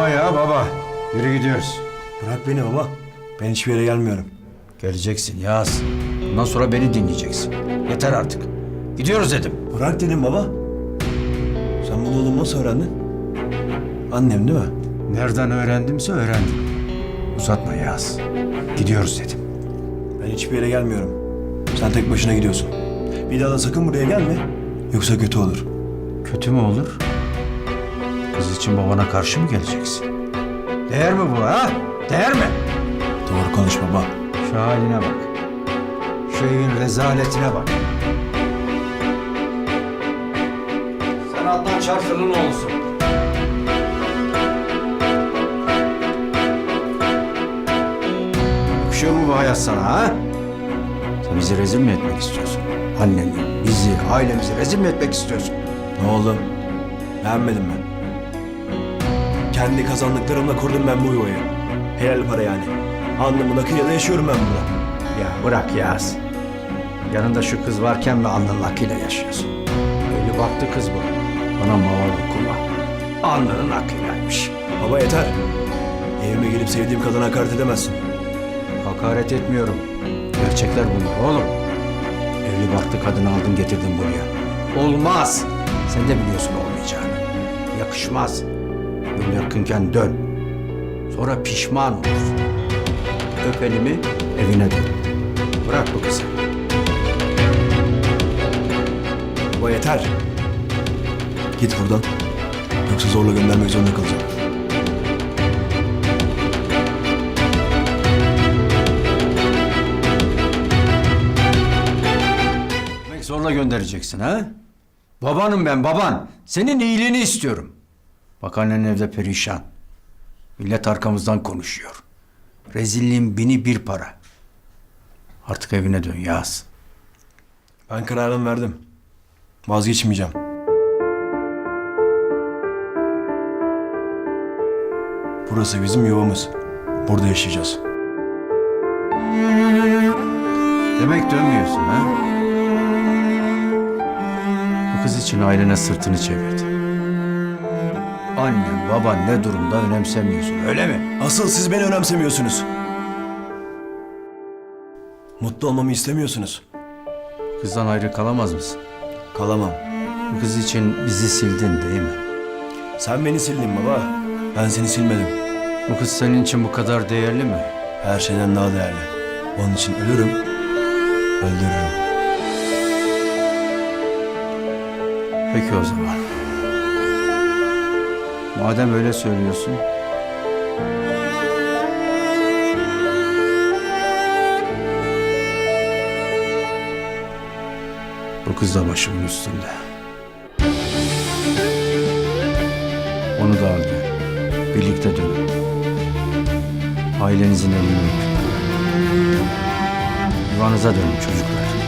Baba ya baba. Yürü gidiyoruz. Bırak beni baba. Ben hiçbir yere gelmiyorum. Geleceksin Yaz. Bundan sonra beni dinleyeceksin. Yeter artık. Gidiyoruz dedim. Bırak dedim baba. Sen bunu oğlum nasıl öğrendin? Annem değil mi? Nereden öğrendimse öğrendim. Uzatma Yaz. Gidiyoruz dedim. Ben hiçbir yere gelmiyorum. Sen tek başına gidiyorsun. Bir daha da sakın buraya gelme. Yoksa kötü olur. Kötü mü olur? Kız için babana karşı mı geleceksin? Değer mi bu ha? Değer mi? Doğru konuş baba. Şu haline bak. Şu evin rezaletine bak. Sen Adnan Çarşı'nın oğlusun. Yakışıyor mu bu hayat sana ha? Sen bizi rezil mi etmek istiyorsun? Anneni, bizi, ailemizi rezil mi etmek istiyorsun? Ne oldu? Beğenmedim ben. Kendi kazandıklarımla kurdum ben bu yuvayı. Helal para yani. Alnımın akıyla yaşıyorum ben burada. Ya bırak Yaz. Yanında şu kız varken ve alnının akıyla yaşıyorsun. Öyle baktı kız bu. Bana maval okuma. Alnının akıylaymış. Baba yeter. Evime gelip sevdiğim kadına hakaret edemezsin. Hakaret etmiyorum. Gerçekler bunlar oğlum. Evli baktı kadını aldın getirdin buraya. Olmaz. Sen de biliyorsun olmayacağını. Yakışmaz. Yol yakınken dön. Sonra pişman olursun. Öp elimi evine dön. Bırak bu kızı. Baba yeter. Git buradan. Yoksa zorla göndermek zorunda kalacağım. Demek zorla göndereceksin ha? Babanım ben baban. Senin iyiliğini istiyorum. Bak annen evde perişan. Millet arkamızdan konuşuyor. Rezilliğin bini bir para. Artık evine dön Yaz. Ben kararımı verdim. Vazgeçmeyeceğim. Burası bizim yuvamız. Burada yaşayacağız. Demek dönmüyorsun ha? Bu kız için ailene sırtını çevirdi. Annen, baban ne durumda önemsemiyorsun öyle mi? Asıl siz beni önemsemiyorsunuz. Mutlu olmamı istemiyorsunuz. Kızdan ayrı kalamaz mısın? Kalamam. Bu kız için bizi sildin değil mi? Sen beni sildin baba. Ben seni silmedim. Bu kız senin için bu kadar değerli mi? Her şeyden daha değerli. Onun için ölürüm. Öldürürüm. Peki o zaman. Madem öyle söylüyorsun. Bu kız da başımın üstünde. Onu da al. Birlikte dönün. Ailenizin elini öpün. Yuvanıza dönün çocuklar.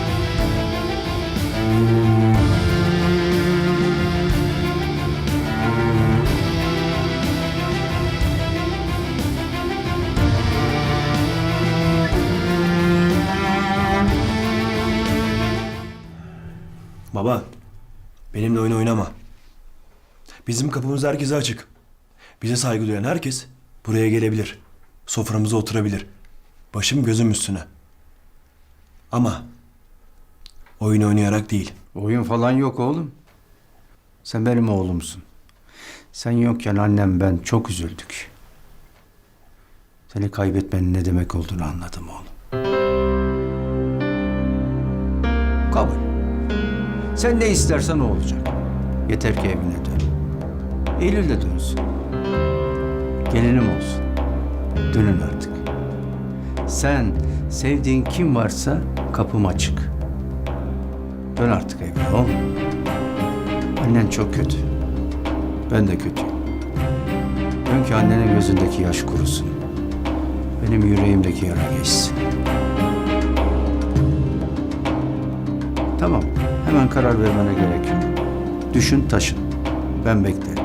Baba, benimle oyun oynama. Bizim kapımız herkese açık. Bize saygı duyan herkes buraya gelebilir. Soframıza oturabilir. Başım gözüm üstüne. Ama oyun oynayarak değil. Oyun falan yok oğlum. Sen benim oğlumsun. Sen yokken annem ben çok üzüldük. Seni kaybetmenin ne demek olduğunu anladım oğlum. Sen ne istersen o olacak. Yeter ki evine dön. Eylül de dönsün. Gelinim olsun. Dönün artık. Sen sevdiğin kim varsa kapım açık. Dön artık evine oğlum. Annen çok kötü. Ben de kötüyüm. Dön ki annenin gözündeki yaş kurusun. Benim yüreğimdeki yara geçsin. Tamam. Hemen karar vermene gerek yok. Düşün taşın. Ben beklerim.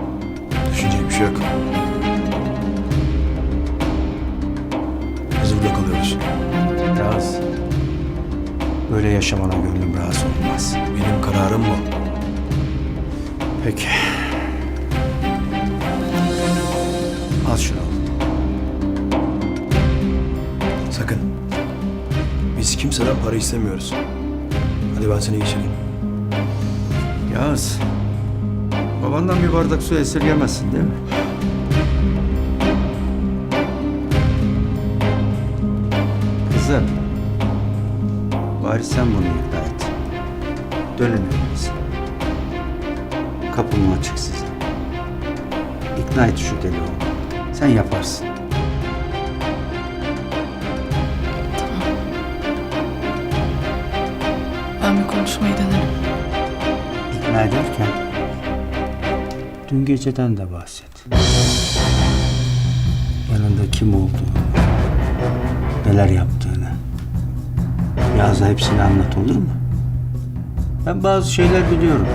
Düşünecek bir şey yok. Biz burada kalıyoruz. Razı. Böyle yaşamana gönlüm razı olmaz. Benim kararım bu. Peki. Al şunu. Sakın. Biz kimseden para istemiyoruz. Hadi ben seni geçireyim. Yağız. Babandan bir bardak su esirgemezsin değil mi? Kızım. Bari sen bunu ikna et. Dönün evinize. Kapım açık size. İkna et şu deli oğlu. Sen yaparsın. Ben bir konuşmayı denerim. İkna ederken dün geceden de bahset. Yanında kim olduğunu, neler yaptığını. Yağız'a hepsini anlat olur mu? Ben bazı şeyler biliyorum.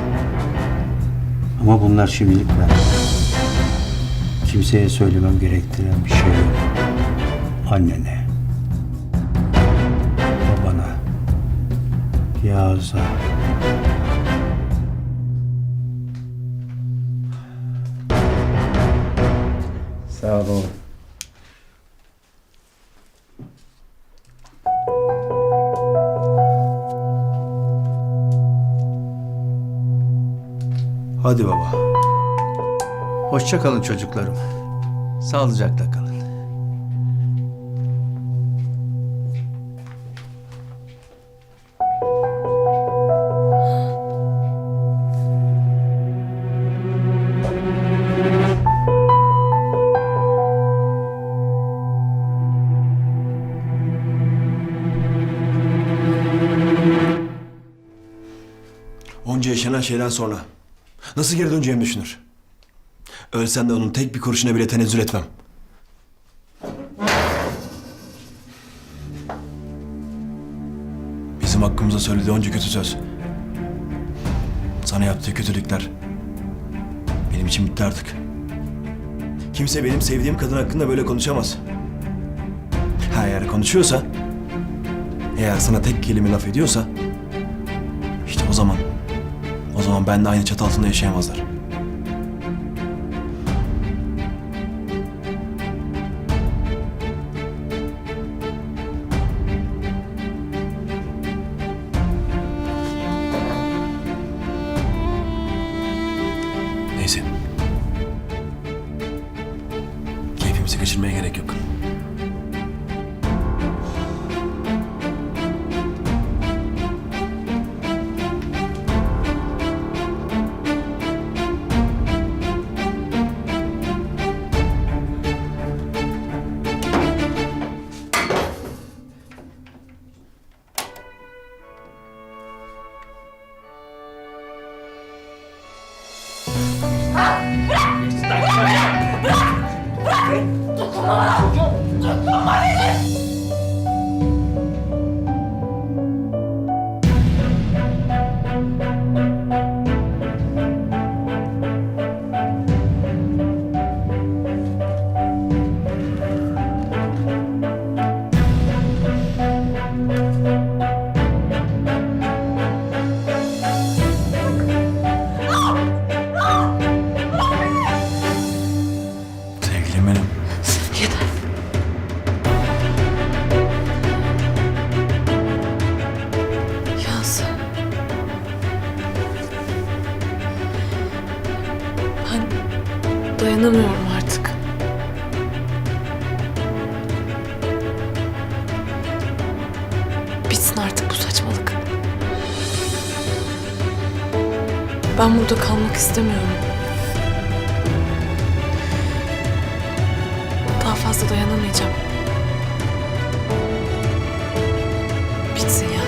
Ama bunlar şimdilikler. Kimseye söylemem gerektiren bir şey yok. Annene, babana, Yağız'a. Sağ ol oğlum. Hadi baba. Hoşça kalın çocuklarım. Sağlıcakla kalın. Şeyden sonra nasıl geri döneceğimi düşünür. Ölsem de onun tek bir kuruşuna bile tenezzül etmem. Bizim hakkımıza söylediği onca kötü söz. Sana yaptığı kötülükler. Benim için bitti artık. Kimse benim sevdiğim kadın hakkında böyle konuşamaz. Ha eğer konuşuyorsa, eğer sana tek kelime laf ediyorsa, işte o zaman o zaman benimle aynı çatı altında yaşayamazlar. Neyse. Keyfimizi kaçırmaya gerek yok. Dayanamıyorum artık. Bitsin artık bu saçmalık. Ben burada kalmak istemiyorum. Daha fazla dayanamayacağım. Bitsin ya.